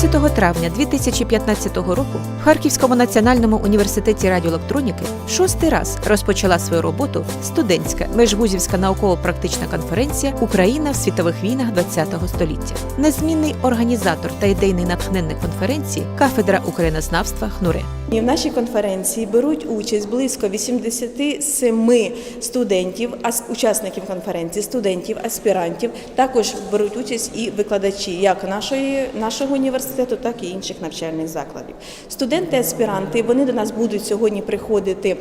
17 травня 2015 року в Харківському національному університеті радіоелектроніки шостий раз розпочала свою роботу студентська межвузівська науково-практична конференція Україна в світових війнах ХХ століття. Незмінний організатор та ідейний натхненник конференції кафедра українознавства ХНУРЕ. В нашій конференції беруть участь близько 87 студентів, ас- учасників конференції, студентів, аспірантів. Також беруть участь і викладачі як нашої, нашого університету, так і інших навчальних закладів. Студенти, аспіранти, вони до нас будуть сьогодні приходити,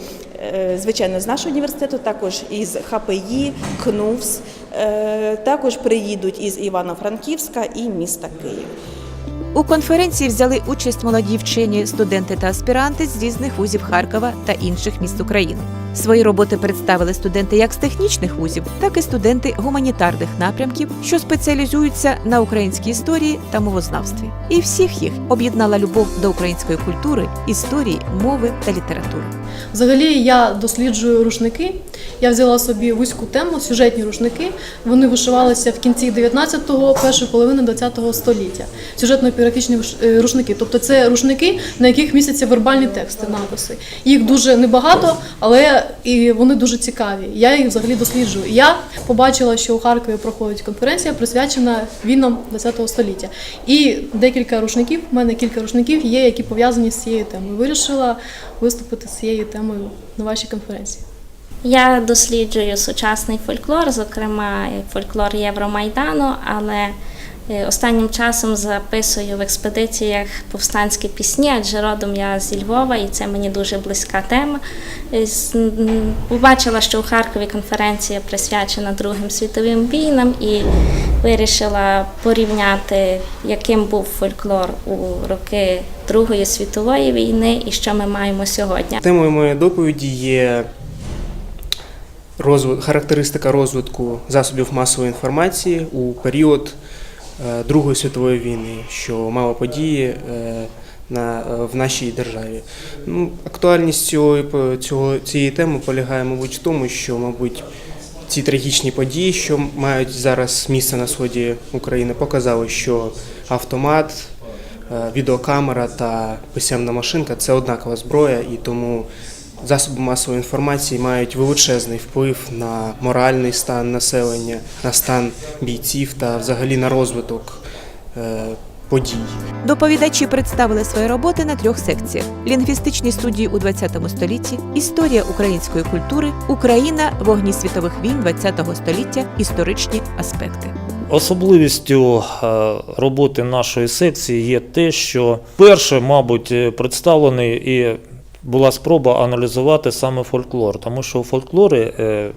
е, звичайно, з нашого університету, також із ХПІ, КНУВС, е, також приїдуть із Івано-Франківська і міста Київ. У конференції взяли участь молоді вчені, студенти та аспіранти з різних вузів Харкова та інших міст України. Свої роботи представили студенти як з технічних вузів, так і студенти гуманітарних напрямків, що спеціалізуються на українській історії та мовознавстві. І всіх їх об'єднала любов до української культури, історії, мови та літератури. Взагалі я досліджую рушники. Я взяла собі вузьку тему, сюжетні рушники. Вони вишивалися в кінці 19-го, першої половини 20-го століття. Сюжетно-пірографічні е, рушники. Тобто це рушники, на яких містяться вербальні тексти, написи. Їх дуже небагато, але і вони дуже цікаві. Я їх взагалі досліджую. Я побачила, що у Харкові проходить конференція, присвячена війнам 20-го століття. І декілька рушників, в мене кілька рушників є, які пов'язані з цією темою. Вирішила виступити з цією темою на вашій конференції. Я досліджую сучасний фольклор, зокрема фольклор Євромайдану, але е, останнім часом записую в експедиціях повстанські пісні, адже родом я зі Львова, і це мені дуже близька тема. Е, Побачила, що у Харкові конференція присвячена Другим світовим війнам і вирішила порівняти, яким був фольклор у роки Другої світової війни і що ми маємо сьогодні. Темою моєї доповіді є розвит- характеристика розвитку засобів масової інформації у період е, Другої світової війни, що мала події е, на, в нашій державі. Ну, актуальність цього, цього, цієї теми полягає, мабуть, в тому, що, мабуть, ці трагічні події, що мають зараз місце на сході України, показали, що автомат, е, відеокамера та писемна машинка це однакова зброя, і тому засоби масової інформації мають величезний вплив на моральний стан населення, на стан бійців та взагалі на розвиток е, подій. Доповідачі представили свої роботи на трьох секціях: лінгвістичні студії у ХХ столітті, історія української культури, Україна вогні світових війн ХХ століття, історичні аспекти. Особливістю е, роботи нашої секції є те, що перше, мабуть, е, представлений і була спроба аналізувати саме фольклор, тому що у фольклорі е,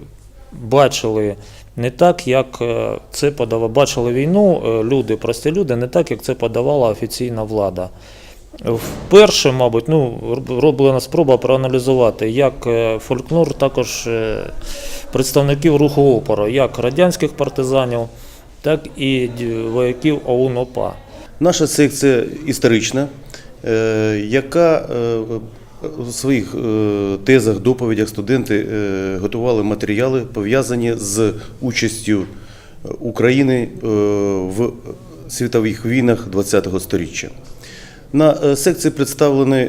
бачили не так, як е, це подавала, бачили війну е, люди, прості люди, не так, як це подавала офіційна влада. Вперше, мабуть, ну, роблена спроба проаналізувати, як е, фольклор також представників руху опору, як радянських партизанів, так і вояків ОУН ОПА. Наша секція історична, яка в своїх е, тезах, доповідях студенти е, готували матеріали, пов'язані з участю України е, в світових війнах ХХ століття. На секції представлені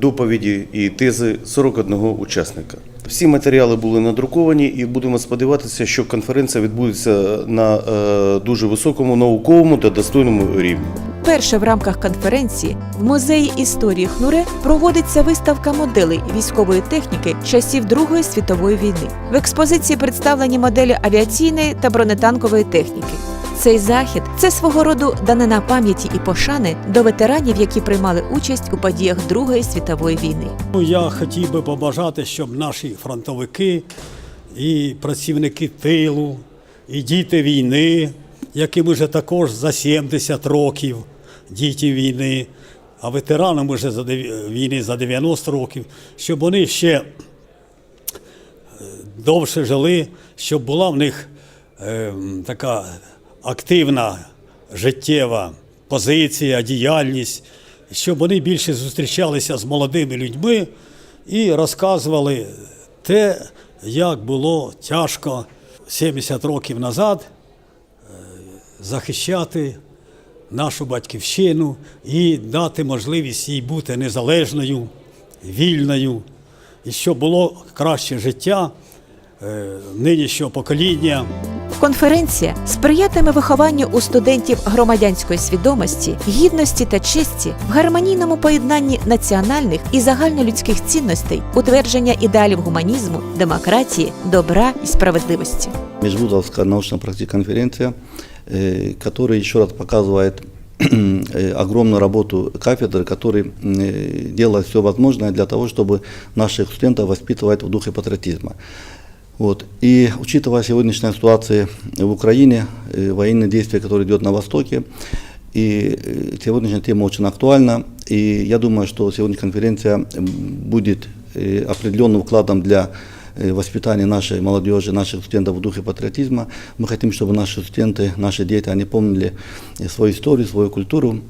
доповіді і тези 41 учасника. Всі матеріали були надруковані, і будемо сподіватися, що конференція відбудеться на дуже високому науковому та достойному рівні. Перше в рамках конференції в музеї історії ХНУРЕ проводиться виставка моделей військової техніки часів Другої світової війни. В експозиції представлені моделі авіаційної та бронетанкової техніки. Цей захід це свого роду данина пам'яті і пошани до ветеранів, які приймали участь у подіях Другої світової війни. Ну, Я хотів би побажати, щоб наші фронтовики і працівники тилу, і діти війни, яким вже також за 70 років діти війни, а ветеранам вже за війни за 90 років, щоб вони ще е, довше жили, щоб була в них е, така активна життєва позиція, діяльність, щоб вони більше зустрічалися з молодими людьми і розказували те, як було тяжко 70 років назад е, захищати нашу батьківщину і дати можливість їй бути незалежною, вільною, і щоб було краще життя е, нинішнього покоління. Конференція сприятиме вихованню у студентів громадянської свідомості, гідності та честі в гармонійному поєднанні національних і загальнолюдських цінностей, утвердження ідеалів гуманізму, демократії, добра і справедливості. Межвузовская научно-практическая конференция, э, которая еще раз показывает э, огромную работу кафедры, который э, делает все возможное для того, чтобы наших студентов воспитывать в духе патриотизма. Вот. И учитывая сегодняшнюю ситуацию в Украине, э, военные действия, которые идут на Востоке, и э, сегодняшняя тема очень актуальна, и я думаю, что сегодняшняя конференция будет э, определенным вкладом для воспитания нашей молодежи, наших студентов в духе патриотизма. Мы хотим, чтобы наши студенты, наши дети, они помнили свою историю, свою культуру,